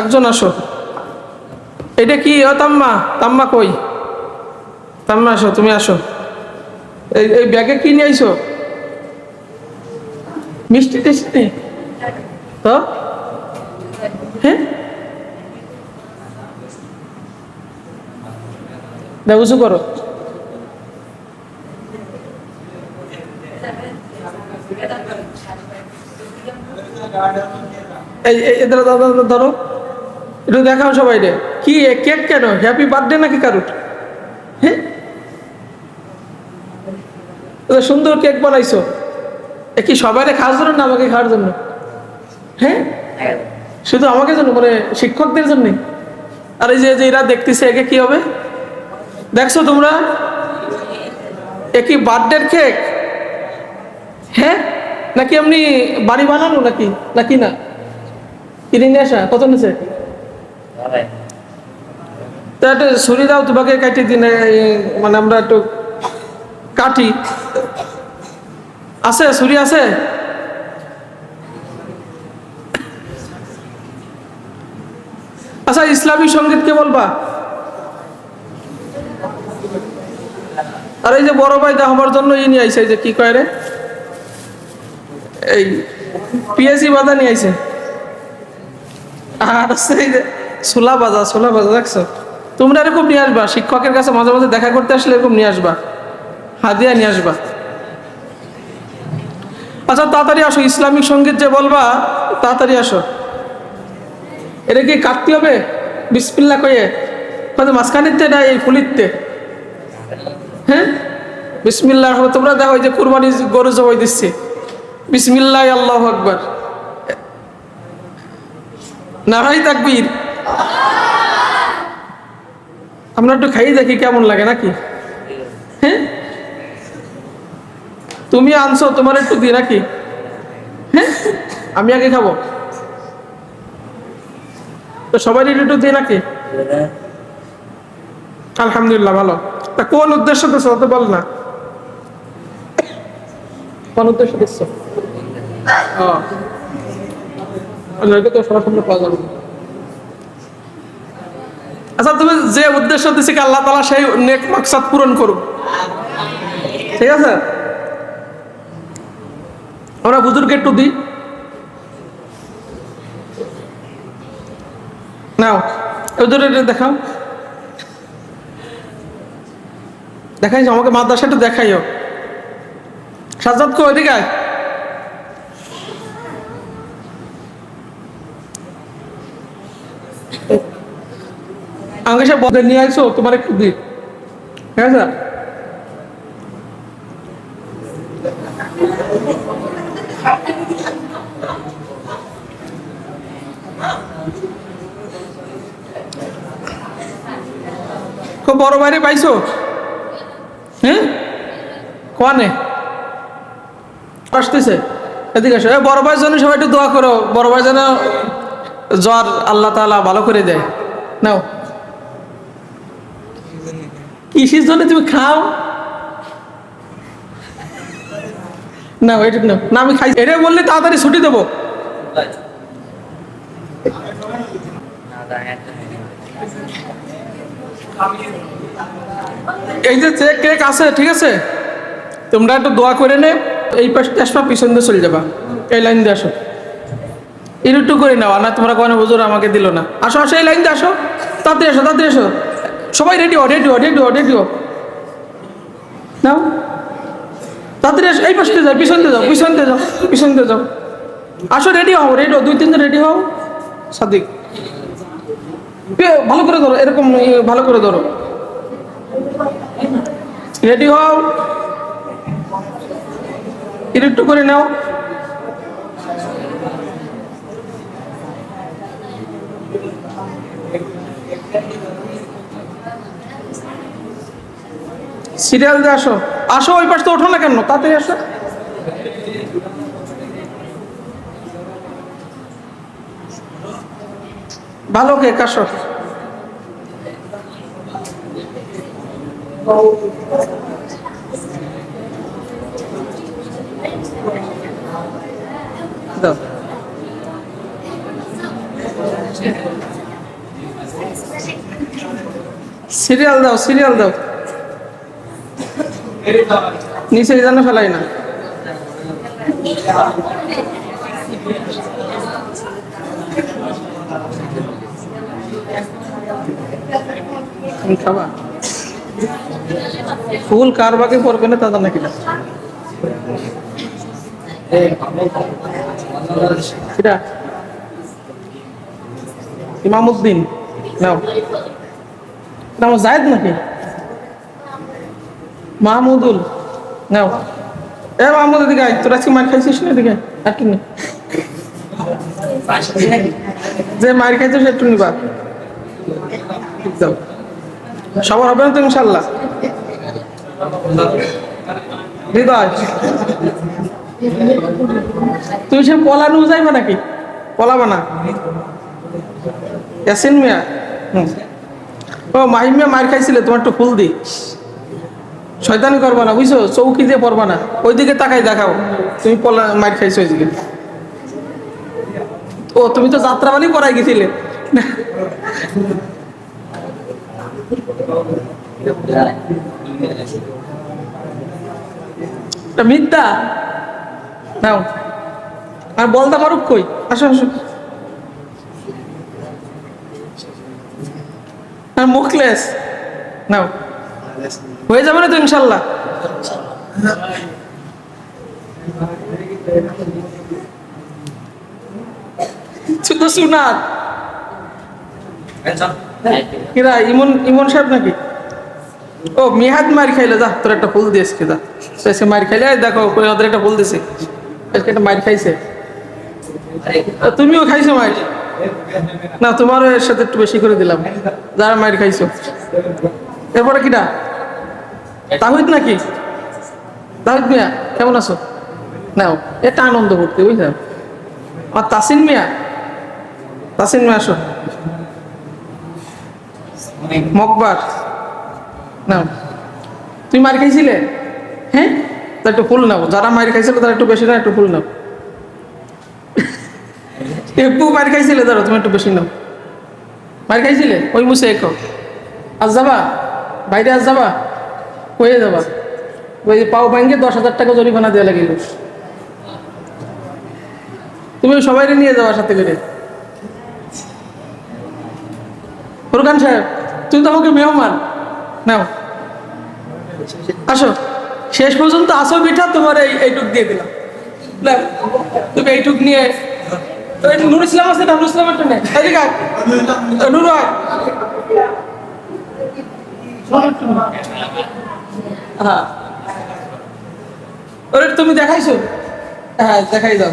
একজন আসো। এটা কি? ও তাম্মা তাম্মা কই? তাম্মা আসো তুমি আসো। এই এই ব্যাগে কি নিয়ে আইছো? মিষ্টি নেই তো? হ্যাঁ? দাও উঁচু করো। এই ধরো, ধরো। একটু দেখাও সবাই রে কি কেক কেন? হ্যাপি বার্থডে নাকি কারুর? হ্যাঁ সুন্দর কেক বানাইছো। এ কি সবাইরে খাওয়ার জন্য না আমাকে খাওয়ার জন্য? হ্যাঁ শুধু আমাকে জন্য মানে শিক্ষকদের জন্যে? আর এই যে এরা দেখতেছে, একে কি হবে? দেখছ তোমরা? এ কি বার্থডের কেক? হ্যাঁ নাকি এমনি বাড়ি বানানো নাকি? নাকি না? কিনে নিয়ে আসা? কত নিছে ছুরি দাও, তোমাকে কাটি মানে আমরা একটু কাটি। আছে, ছুরি আছে? আচ্ছা ইসলামী সংগীত কে বলবা? আর, এই যে বড় ভাই আমার জন্য ই নিয়ে এই যে কি কয় রে? এই, পিএসি বাধা নিয়ে আইছে। আর এই যে ছোলা বাজা ছোলা বাজা দেখছ? তোমরা এরকম নিয়ে আসবা, শিক্ষকের কাছে মাঝে মাঝে দেখা করতে আসলে এরকম নিয়ে আসবা। হাদিয়া নিয়ে আসবা। আচ্ছা তাড়াতাড়ি আসো, ইসলামিক সংগীত যে বলবা, তাড়াতাড়ি আসো। এটা কি কাটতে হবে? বিসপিল্লা কয়ে মানে মাঝখানিতে না এই ফুলিতে হ্যাঁ? বিসমিল্লাহ তোমরা দেখো যে কুরবানি গরু জবাই দিচ্ছে। বিসমিল্লাহ আল্লাহ আকবার। নারাই তাকবীর। আমরা একটু খাই দেখি কেমন লাগে নাকি? হ্যাঁ? তুমি আনছো, তোমার একটু দি নাকি? হ্যাঁ? আমি আগে খাব। তো সবাই একটু দি নাকি? আলহামদুলিল্লাহ, ভালো। তা কোন উদ্দেশ্য দিচ্ছ তো বল না। কোন উদ্দেশ্য দিচ্ছ ও। তো সবার সামনে পাওয়া যাবে। আচ্ছা তুমি যে উদ্দেশ্য দিছি কি আল্লাহ তালা সেই নেক মাকসাদ পূরণ করুক? ঠিক আছে? আমরা হুজুরকে একটু দিই। নাও হুজুর এটা দেখাও। দেখাইছো আমাকে মাদ্রাসা একটু দেখাইও সাজাদ কো এদিকে। আমাকে বদলে নিয়ে আসো, তোমার একটু দিই। ঠিক আছে? খুব বড় বাইরে পাইছো? হ্যাঁ কোয়ানে? আসতেছে। এদিকে আসো। বড় ভাইয়ের জন্য সবাই একটু দোয়া করো। বড় ভাই যেন জ্বর আল্লাহ তাআলা ভালো করে দেয়। নাও। কিসের জন্য তুমি খাও। না এটা না। না, আমি খাই। এটা বললে তাড়াতাড়ি ছুটি দেবো। এই যে চেক কেক আছে, ঠিক আছে? তোমরা একটু দোয়া করে নে। এই পাশে আসবা, পিছন দিয়ে চলে যাবা। এই লাইন দিয়ে আসো। একটু করে নাও না তোমরা কোনো হুজুর আমাকে দিল না। আসো আসো, এই লাইন দিয়ে আসো। তাড়াতাড়ি আসো তাড়াতাড়ি আসো। সবাই রেডি হো রেডি হো রেডি হো রেডি হো নাও। তাড়াতাড়ি এই পাশে যাও, পিছন দিয়ে যাও, পিছন দিয়ে যাও, পিছন দিয়ে যাও। আসো রেডি হও রেডি হও, দুই, তিনজন রেডি হও। সাদিক। ভালো করে ধরো, এরকম ভালো করে ধরো। রেডি হও। একটু করে নাও। সিরিয়াল দিয়ে আসো। আসো, ওই পাশ তো ওঠো না কেন? তাড়াতাড়ি আসো। ভালো কে দাও। সিরিয়াল দাও সিরিয়াল দাও। নিচে জানো ফেলাই না। খাবা? ফুল কার বাকি পড়বে না তাদের নাকি না সেটা ইমামুদ্দিন। নাও। নাম জায়দ নাকি? মাহমুদুল, নাও। এ মাহমুদ, এদিকে আয়। তোর আজকে মার খাইছিস না এদিকে আর কি নে যে মার খাইছিস একটু নিবা। সবার হবে না তো ইনশাল্লাহ? হৃদয়। তুই সে পলানু যাইবা নাকি? পলাবা না। ইয়াসিন মিয়া। ও মাহিম মিয়া মার খাইছিলে, তোমার একটু ফুল দি। শয়তানি করবা না, বুঝছ? চৌকি দিয়ে পড়বা না। ওইদিকে তাকাই দেখাও। তুমি পলা মার খাইছো ওইদিকে। ও, তুমি তো যাত্রাবালি করাই গেছিলে। মিথ্যা? নাও। আর বলতা মারুক কই? আসো আসো। আর মুখলেস? নাও। হয়ে যাবে না তো ইনশাল্লাহ? শুধু সুনার কিরা ইমন ইমন সাহেব নাকি? ও খাইলে, যা, তোর একটা ফুল দিয়েছে, যা। এসে মার খাইলে দেখো ওদের একটা ফুল দিছে একটা মার খাইছে। তুমিও খাইছো মার? না, তোমারও এর সাথে একটু বেশি করে দিলাম। যারা মার খাইছো। এরপরে কিটা? তাহিদ নাকি? তাহিদ মিয়া, কেমন আছো? নাও, এটা আনন্দ করতে, বুঝলাম। আর তাসিন মিয়া? তাসিন মিয়া, আসো। মকবার নাও। তুমি মার খাইছিলে? হ্যাঁ? তা একটু ফুল নাও। যারা মার খাইছিল, তারা একটু বেশি না একটু ফুল নাও। একটু মার খাইছিলে, ধরো, তুমি একটু বেশি নাও। মার খাইছিলে? ওই মুসে একো। আজ যাবা? বাইরে আজ যাবা? হয়ে যাবা। ওই পাও ব্যাংকে দশ হাজার টাকা জরিমানা দেওয়া লাগিল। তুমি সবাই নিয়ে যাওয়া সাথে করে ফুরকান সাহেব তুমি তো আমাকে মেহমান। নাও। আসো। শেষ পর্যন্ত আসো পিঠা তোমার এই এইটুক দিয়ে দিলাম। নাও, তুমি এইটুক নিয়ে নুর ইসলাম আছে না? নুর নুর আয়। হ্যাঁ। ওরে তুমি দেখাইছো? হ্যাঁ দেখাই দাও।